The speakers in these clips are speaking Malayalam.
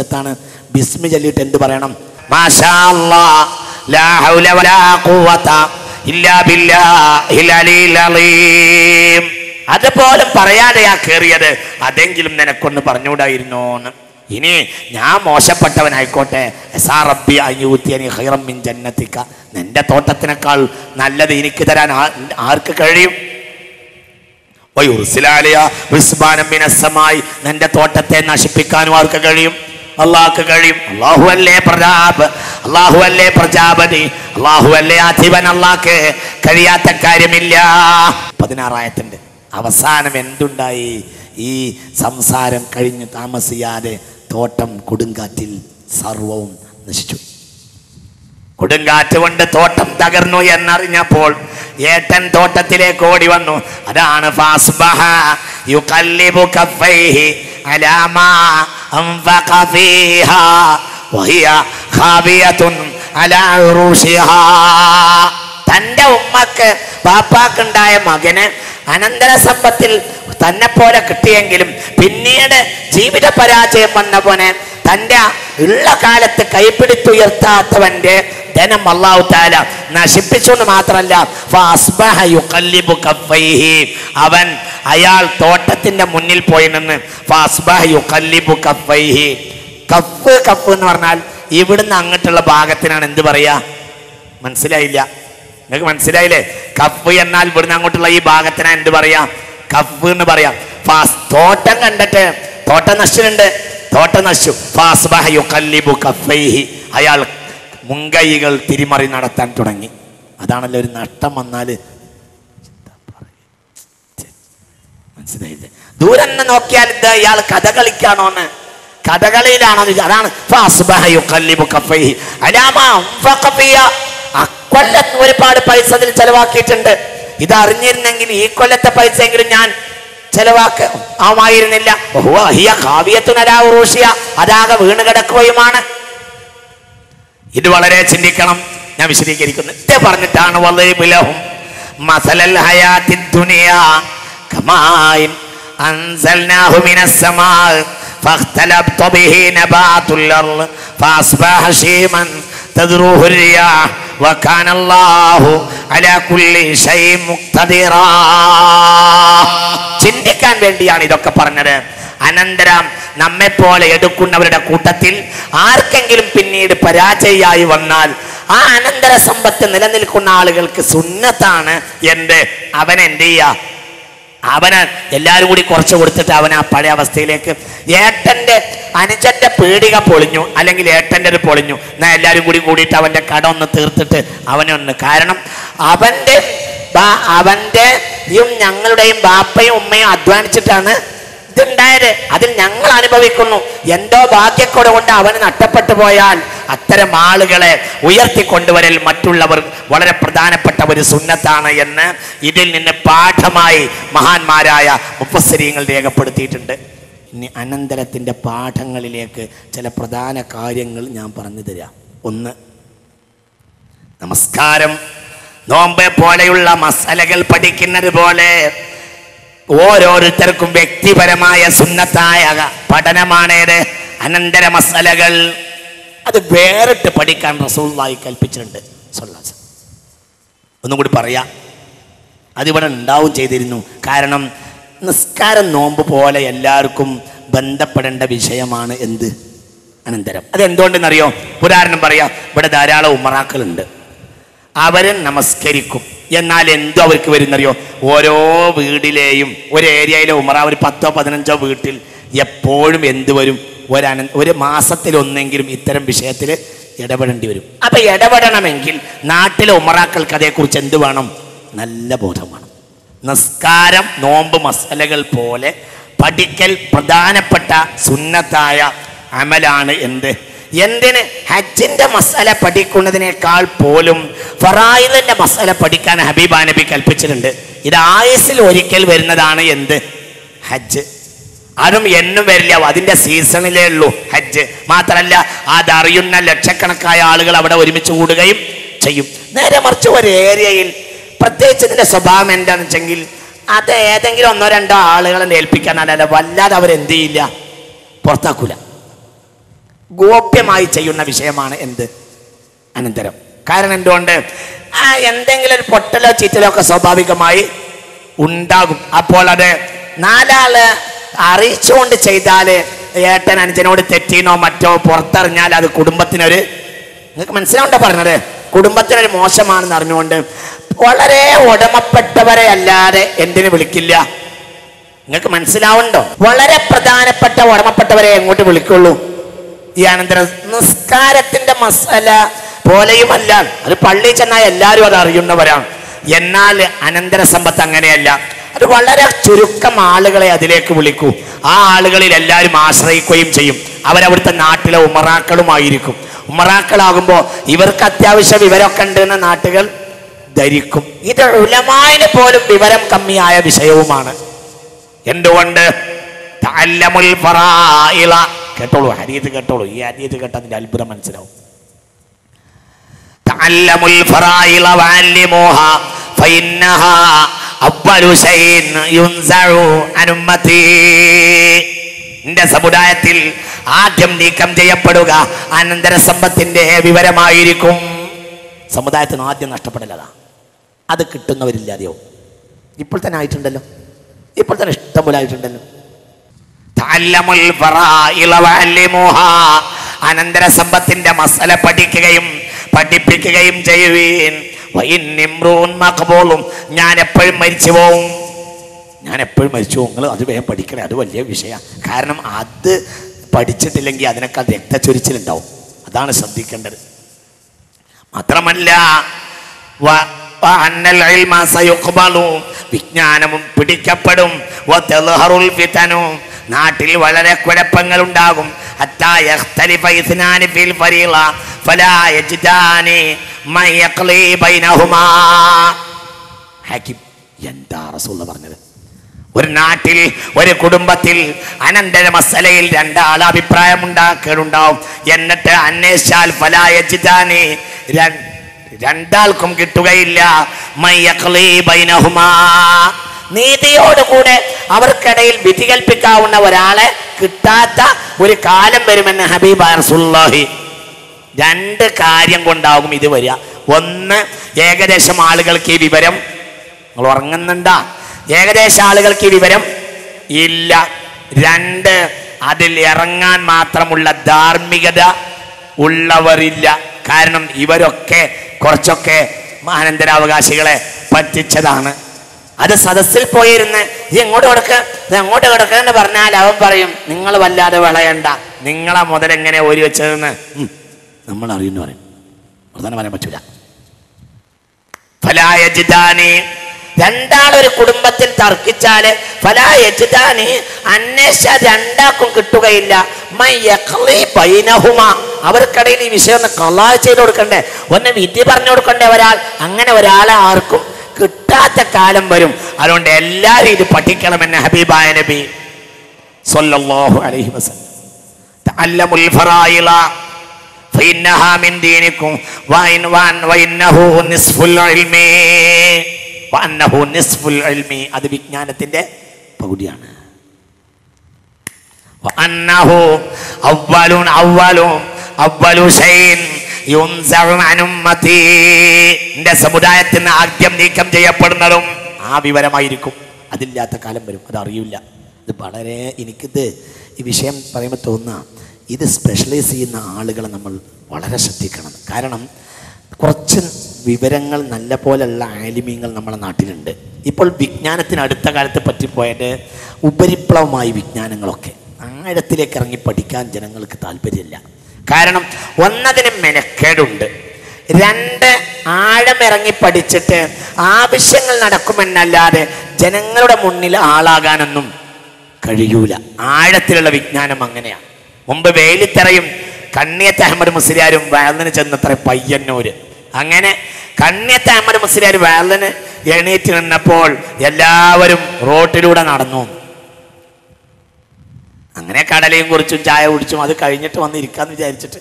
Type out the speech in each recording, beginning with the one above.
സുന്നത്താണ് ബിസ്മി ചൊല്ലിയിട്ട് എന്ത് പറയണം. അതുപോലും പറയാതെയാ കേറിയത് അതെങ്കിലും നിനക്കൊന്ന് പറഞ്ഞുകൂടായിരുന്നോന്ന്. ഇനി ഞാൻ മോശപ്പെട്ടവനായിക്കോട്ടെ. എസാ റബ്ബി അയ്യൂത്തിയനി ഹൈറം മിൻ ജന്നത്തിക്ക നിന്റെ തോട്ടത്തിനേക്കാൾ നല്ലത് എനിക്ക് തരാൻ ആർക്ക് കഴിയും? നിന്റെ തോട്ടത്തെ നശിപ്പിക്കാനും ആർക്ക് കഴിയും? അള്ളാഹ്ക്ക് കഴിയും. അള്ളാഹു അല്ലേ പ്രജാപ് അള്ളാഹു അല്ലേ പ്രജാപതി? അള്ളാഹു അല്ലേ അധിപൻ അള്ളാഹ്ക്ക്? കഴിയാത്ത കാര്യമില്ല. പതിനാറായത്തിന്റെ അവസാനം എന്തുണ്ടായി? ഈ സംസാരം കഴിഞ്ഞ് താമസിയാതെ തോട്ടം കൊടുങ്കാറ്റിൽ സർവവും നശിച്ചു. കൊടുങ്കാറ്റ് കൊണ്ട് തോട്ടം തകർന്നു എന്നറിഞ്ഞപ്പോൾ ഏട്ടൻ തോട്ടത്തിലേക്ക് ഓടി വന്നു. അതാണ് ഫാസ്ബഹ. യുഖല്ലിബു കഫൈഹി അലാ മാ فيها وهي വഹിയ على عروشها. തന്റെ ഉമ്മക്ക് ബാപ്പാക്കുണ്ടായ മകന് അനന്തര സമ്പത്തിൽ തന്നെ പോലെ കിട്ടിയെങ്കിലും പിന്നീട് ജീവിത പരാജയം വന്നവന് തന്റെ ഉള്ള കാലത്ത് കൈപ്പിടിത്തുയർത്താത്തവന്റെ ധനം അള്ളാഹു താല നശിപ്പിച്ചുകൊണ്ട് മാത്രമല്ല. അവൻ അയാൾ തോട്ടത്തിന്റെ മുന്നിൽ പോയി നിന്ന്. കഫ് കഫ് എന്ന് പറഞ്ഞാൽ ഇവിടുന്ന് അങ്ങോട്ടുള്ള ഭാഗത്തിനാണ് എന്ത് പറയാ? മനസ്സിലായില്ല. നിങ്ങൾക്ക് മനസ്സിലായില്ലേ? കഫ് എന്നാൽ ഇവിടുന്ന് അങ്ങോട്ടുള്ള ഈ ഭാഗത്തിനാണ് എന്ത് പറയാ? കഫ് എന്ന് പറയാം. തോട്ടം കണ്ടിട്ട് തോട്ടം നശിച്ചിട്ടുണ്ട്. തോട്ടം നശിച്ചു. അയാൾ മുൻകൈകൾ തിരിമറി നടത്താൻ തുടങ്ങി. അതാണല്ലോ ഒരു നഷ്ടം വന്നാൽ മനസ്സിലായില്ലേ? ദൂരെ നോക്കിയാൽ ഇത് ഇയാൾ കഥ കഥകളിയിലാണോ എന്ന് കഥകളിയിലാണോ അതാണ്. അക്കൊല്ലത്ത് ഒരുപാട് പൈസ അതിൽ ചെലവാക്കിയിട്ടുണ്ട്. ഇത് അറിഞ്ഞിരുന്നെങ്കിൽ ഈ കൊല്ലത്തെ പൈസ എങ്കിലും ഞാൻ ചെലവാക്ക ആവുമായിരുന്നില്ല. അതാകെ വീണ് കിടക്കുകയുമാണ്. ഇത് വളരെ ചിന്തിക്കണം ഞാൻ വിശദീകരിക്കുന്നു ഇത് പറഞ്ഞിട്ടാണ് വലൈബിലഹും മസലൽ ഹയാത്തി ദുനിയ കമായിൻ അൻസൽനാഹു മിനസ് സമാ فاختلط به نبات الأرض فأصبح هشيما تذروه الرياح وكان الله على كل شيء مقتدرا ചിന്തിക്കാൻ വേണ്ടിയാണ് ഇതൊക്കെ പറഞ്ഞത് അനന്തരം നമ്മെപ്പോലെ എടുക്കുന്നവരുടെ കൂട്ടത്തിൽ ആർക്കെങ്കിലും പിന്നീട് പരാജയമായി വന്നാൽ ആ അനന്തര സമ്പത്ത് നിലനിൽക്കുന്ന ആളുകൾക്ക് സുന്നത്താണ് എന്ത് അവൻ എന്ത് ചെയ്യുക അവന് എല്ലാവരും കൂടി കുറച്ച് കൊടുത്തിട്ട് അവൻ ആ പഴയ അവസ്ഥയിലേക്ക് ഏട്ടന്റെ അനുജന്റെ പീടിക പൊളിഞ്ഞു അല്ലെങ്കിൽ ഏട്ടന്റെ ഒരു പൊളിഞ്ഞു. എന്നാ എല്ലാവരും കൂടി കൂടിയിട്ട് അവന്റെ കട ഒന്ന് തീർത്തിട്ട് അവനൊന്ന് കാരണം അവന്റെ അവന്റെയും ഞങ്ങളുടെയും ബാപ്പയും ഉമ്മയും അധ്വാനിച്ചിട്ടാണ് ഇതുണ്ടായത് അതിൽ ഞങ്ങൾ അനുഭവിക്കുന്നു. എന്തോ ഭാഗ്യക്കോട് കൊണ്ട് അവന് നഷ്ടപ്പെട്ടു പോയാൽ അത്തരം ആളുകളെ ഉയർത്തിക്കൊണ്ടുവരൽ മറ്റുള്ളവർ വളരെ പ്രധാനപ്പെട്ട ഒരു സുന്നത്താണ് എന്ന് ഇതിൽ നിന്ന് പാഠമായി മഹാന്മാരായ മുപ്പസ്സരീങ്ങൾ രേഖപ്പെടുത്തിയിട്ടുണ്ട്. ഇനി അനന്തരത്തിന്റെ പാഠങ്ങളിലേക്ക് ചില പ്രധാന കാര്യങ്ങൾ ഞാൻ പറഞ്ഞു തരാം. ഒന്ന് നമസ്കാരം. നോമ്പെ പോലെയുള്ള മസലകൾ പഠിക്കുന്നത് പോലെ ഓരോരുത്തർക്കും വ്യക്തിപരമായ സുന്നത്തായ പഠനമാണേത്. അനന്തര മസലകൾ. അത് വേറിട്ട് പഠിക്കാൻ റസൂള്ളായി കൽപ്പിച്ചിട്ടുണ്ട്. ഒന്നും കൂടി പറയാ. അതിവിടെ ഉണ്ടാവും ചെയ്തിരുന്നു. കാരണം നിസ്കാരം നോമ്പ് പോലെ എല്ലാവർക്കും ബന്ധപ്പെടേണ്ട വിഷയമാണ് എന്ത്? അനന്തരം. അതെന്തുകൊണ്ടെന്നറിയോ? ഉദാഹരണം പറയാം. ഇവിടെ ധാരാളം ഉമറാക്കളുണ്ട് അവരും നമസ്കരിക്കും. എന്നാൽ എന്തോ അവർക്ക് വരുന്നറിയോ? ഓരോ വീടിലെയും ഒരു ഏരിയയിലെ ഉമറ ഒരു പത്തോ പതിനഞ്ചോ വീട്ടിൽ എപ്പോഴും എന്ത് വരും? ഒരന ഒരു മാസത്തിലൊന്നെങ്കിലും ഇത്തരം വിഷയത്തിൽ ഇടപെടേണ്ടി വരും. അപ്പൊ ഇടപെടണമെങ്കിൽ നാട്ടിലെ ഉമറാക്കൾക്ക് അതേക്കുറിച്ച് എന്ത് വേണം? നല്ല ബോധം വേണം. നിസ്കാരം നോമ്പ് മസലകൾ പോലെ പഠിക്കൽ പ്രധാനപ്പെട്ട സുന്നത്തായ അമലാണ് എന്ത്? എന്തിന്? ഹജ്ജിന്റെ മസാല പഠിക്കുന്നതിനേക്കാൾ പോലും ഫറായിദിന്റെ മസാല പഠിക്കാൻ ഹബീബ നബി കൽപ്പിച്ചിട്ടുണ്ട്. ഇത് ആയുസിൽ ഒരിക്കൽ വരുന്നതാണ് എന്ത്? ഹജ്ജ്. അതും എന്നും വരില്ല. അതിന്റെ സീസണിലേ ഉള്ളൂ ഹജ്ജ്. മാത്രമല്ല അതറിയുന്ന ലക്ഷക്കണക്കായ ആളുകൾ അവിടെ ഒരുമിച്ച് കൂടുകയും ചെയ്യും. നേരെ മറിച്ച് ഒരു ഏരിയയിൽ പ്രത്യേകിച്ച് ഇതിന്റെ സ്വഭാവം എന്താണെന്ന് വെച്ചെങ്കിൽ അത് ഏതെങ്കിലും ഒന്നോ രണ്ടോ ആളുകളെ ഏൽപ്പിക്കാൻ അല്ലാതെ വല്ലാതെ അവരെന്ത് ചെയ്യില്ല? പുറത്താക്കൂല. ഗോപ്യമായി ചെയ്യുന്ന വിഷയമാണ് എന്ത്? അനന്തരം. കാരണം എന്തുകൊണ്ട്? ആ എന്തെങ്കിലും ഒരു പൊട്ടലോ ചീറ്റലോ ഒക്കെ സ്വാഭാവികമായി ഉണ്ടാകും. അപ്പോൾ അത് നാലാൾ അറിയിച്ചുകൊണ്ട് ചെയ്താൽ ഏട്ടൻ അനുജനോട് തെറ്റീനോ മറ്റോ പുറത്തറിഞ്ഞാൽ അത് കുടുംബത്തിനൊരു നിങ്ങൾക്ക് മനസ്സിലാവണ്ട പറഞ്ഞത്? കുടുംബത്തിനൊരു മോശമാണെന്ന് അറിഞ്ഞുകൊണ്ട് വളരെ ഉടമപ്പെട്ടവരെ അല്ലാതെ എന്തിനു വിളിക്കില്ല? നിങ്ങൾക്ക് മനസ്സിലാവുണ്ടോ? വളരെ പ്രധാനപ്പെട്ട ഉടമപ്പെട്ടവരെ എങ്ങോട്ട് വിളിക്കുള്ളൂ? ഈ അനന്തര നിസ്കാരത്തിന്റെ മസാല പോലെയുമല്ല. അത് പള്ളിയിൽ ചെന്നാൽ എല്ലാവരും അത് അറിയുന്നവരാണ്. എന്നാൽ അനന്തര സമ്പത്ത് അങ്ങനെയല്ല. അത് വളരെ ചുരുക്കം ആളുകളെ അതിലേക്ക് വിളിക്കൂ. ആ ആളുകളിൽ എല്ലാവരും ആശ്രയിക്കുകയും ചെയ്യും. അവരവിടുത്തെ നാട്ടിലെ ഉമറാക്കളുമായിരിക്കും. ഉമറാക്കളാകുമ്പോൾ ഇവർക്ക് അത്യാവശ്യം വിവരമൊക്കെ ഉണ്ടെന്ന് നാട്ടുകൾ ധരിക്കും. ഇത് ഉലമായിന് പോലും വിവരം കമ്മിയായ വിഷയവുമാണ്. എന്തുകൊണ്ട്? തഅല്ലമുൽ ഫറായിള. കേട്ടോളൂ ഹരീത് കേട്ടോളൂ. ഈ ഹരീത് കേട്ട അതിന്റെ അത്ഭുതം മനസ്സിലാവും. എന്റെ സമുദായത്തിൽ ആദ്യം നീക്കം ചെയ്യപ്പെടുക അനന്തര സമ്പത്തിന്റെ വിവരമായിരിക്കും. സമുദായത്തിന് ആദ്യം നഷ്ടപ്പെടലതാ. അത് കിട്ടുന്നവരില്ലാതെയോ ഇപ്പോൾ തന്നെ ആയിട്ടുണ്ടല്ലോ. ഇപ്പോൾ തന്നെ ഇഷ്ടം പോലെ ആയിട്ടുണ്ടല്ലോ. അനന്തര സമ്പത്തിന്റെ മസല പഠിക്കുകയും പഠിപ്പിക്കുകയും ചെയ്യുവീൻ. പോലും ഞാൻ എപ്പോഴും മരിച്ചു പോവും. ഞാൻ എപ്പോഴും മരിച്ചു പോകും നിങ്ങൾ അത് വേഗം പഠിക്കണേ. അത് വലിയ വിഷയമാണ് കാരണം അത് പഠിച്ചിട്ടില്ലെങ്കിൽ അതിനേക്കാൾ രക്തച്ചൊരിച്ചിലുണ്ടാവും. അതാണ് ശ്രദ്ധിക്കേണ്ടത്. മാത്രമല്ല. വിജ്ഞാനവും പിടിക്കപ്പെടും. നാട്ടിൽ വളരെ കുഴപ്പങ്ങൾ ഉണ്ടാകും ഫലാ പറഞ്ഞത്? ഒരു നാട്ടിൽ ഒരു കുടുംബത്തിൽ അനന്തര മസലയിൽ രണ്ടാൾ അഭിപ്രായം ഉണ്ടാക്കലുണ്ടാവും എന്നിട്ട് അന്വേഷിച്ചാൽ ഫലായച്ചിതാനി രണ്ടാൾക്കും കിട്ടുകയില്ല. മയ്യഖ്ലി ബൈനഹുമാ. നീതിയോടുകൂടെ അവർക്കിടയിൽ വിധി കൽപ്പിക്കാവുന്ന ഒരാളെ കിട്ടാത്ത ഒരു കാലം വരുമെന്ന് ഹബീബ് റസൂലുള്ളാഹി. രണ്ട് കാര്യം കൊണ്ടാകും ഇത് വരിക. ഒന്ന് ഏകദേശം ആളുകൾക്ക് ഈ വിവരം നിങ്ങൾ ഉറങ്ങുന്നുണ്ടാ? ഏകദേശം ആളുകൾക്ക് ഈ വിവരം ഇല്ല. രണ്ട് അതിൽ ഇറങ്ങാൻ മാത്രമുള്ള ധാർമ്മികത ഉള്ളവരില്ല. കാരണം ഇവരൊക്കെ കുറച്ചൊക്കെ മാനന്തരാവകാശികളെ പറ്റിച്ചതാണ്. അത് സദസ്സിൽ പോയിരുന്ന് ഇത് എങ്ങോട്ട് കൊടുക്ക? ഇത് എങ്ങോട്ട് കൊടുക്കുക എന്ന് പറഞ്ഞാൽ അവൻ പറയും നിങ്ങൾ വല്ലാതെ വിളയണ്ട. നിങ്ങളെ മുതൽ എങ്ങനെ ഓരി വെച്ചതെന്ന്? നമ്മൾ അറിയുന്നു പറയും. വർത്തമാനം പറയാൻ പറ്റൂല. ഫലായജിതാനി രണ്ടാളൊരു കുടുംബത്തിൽ തർക്കിച്ചാൽ ഫലായജിതാനി അന്വേഷ രണ്ടാക്കും കിട്ടുകയില്ല. അവർക്കിടയിൽ ഈ വിഷയം ഒന്ന് കലാ ചെയ്ത് കൊടുക്കണ്ടേ? ഒന്ന് വിധി പറഞ്ഞു കൊടുക്കണ്ടേ ഒരാൾ? അങ്ങനെ ഒരാളെ ആർക്കും വല്ലാത്ത കാലം വരും. അതുകൊണ്ട് എല്ലാവരും ഇത് പഠിക്കണമെന്ന് ഹബീബായ നബി സല്ലല്ലാഹു അലൈഹി വസല്ലം. തഅല്ലമുൽ ഫറായില ഫഇന്നഹാ മിൻ ദീനികും വഇൻ വൻ വഇന്നഹു നിസ്ഫുൽ ഇൽമി വഅന്നഹു നിസ്ഫുൽ ഇൽമി. അത് വിജ്ഞാനത്തിന്റെ പകുതിയാണ്. വഅന്നഹു അവ്വലുൻ അവ്വലു അവ്വലു ഷൈൻ എന്റെ സമുദായത്തിൽ നിന്ന് ആദ്യം നീക്കം ചെയ്യപ്പെടുന്നതും ആ വിവരമായിരിക്കും. അതില്ലാത്ത കാലം വരും. അതറിയില്ല ഇത് വളരെ എനിക്കിത് ഈ വിഷയം പറയുമ്പോൾ തോന്നുക ഇത് സ്പെഷ്യലൈസ് ചെയ്യുന്ന ആളുകളെ നമ്മൾ വളരെ ശ്രദ്ധിക്കണം. കാരണം കുറച്ച് വിവരങ്ങൾ നല്ല പോലെയുള്ള ആലിമ്യങ്ങൾ നമ്മുടെ നാട്ടിലുണ്ട്. ഇപ്പോൾ വിജ്ഞാനത്തിന് അടുത്ത കാലത്ത് പറ്റിപ്പോയത് ഉപരിപ്ലവമായി വിജ്ഞാനങ്ങളൊക്കെ. ആഴത്തിലേക്ക് ഇറങ്ങി പഠിക്കാൻ ജനങ്ങൾക്ക് താല്പര്യമില്ല. കാരണം ഒന്നതിന് മെനക്കേടുണ്ട്. രണ്ട് ആഴമിറങ്ങി പഠിച്ചിട്ട് ആവശ്യങ്ങൾ നടക്കുമെന്നല്ലാതെ ജനങ്ങളുടെ മുന്നിൽ ആളാകാനൊന്നും കഴിയൂല. ആഴത്തിലുള്ള വിജ്ഞാനം അങ്ങനെയാണ്. മുമ്പ് വേലിത്തറയും കണ്ണിയത്ത് അഹമ്മദ് മുസ്ലിയാരും വയലിന് ചെന്നത്ര പയ്യന്നൂര് അങ്ങനെ കണ്ണിയത്ത് അഹമ്മദ് മുസ്ലിയാർ വയലിന് എണീറ്റ് നിന്നപ്പോൾ എല്ലാവരും റോട്ടിലൂടെ നടന്നു. അങ്ങനെ കടലയും കുറിച്ചും ചായ കുടിച്ചും അത് കഴിഞ്ഞിട്ട് വന്നിരിക്കാന്ന് വിചാരിച്ചിട്ട്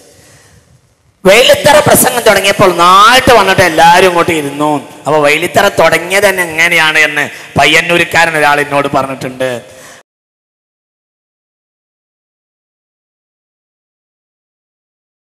വെയിലിത്തറ പ്രസംഗം തുടങ്ങിയപ്പോൾ നാട്ട് വന്നിട്ട് എല്ലാവരും ഇങ്ങോട്ട് ഇരുന്നു. അപ്പൊ വെയിലിത്തറ തുടങ്ങിയത് തന്നെ എങ്ങനെയാണ് എന്ന് പയ്യന്നൂരിക്കാരൻ ഒരാൾ എന്നോട് പറഞ്ഞിട്ടുണ്ട്.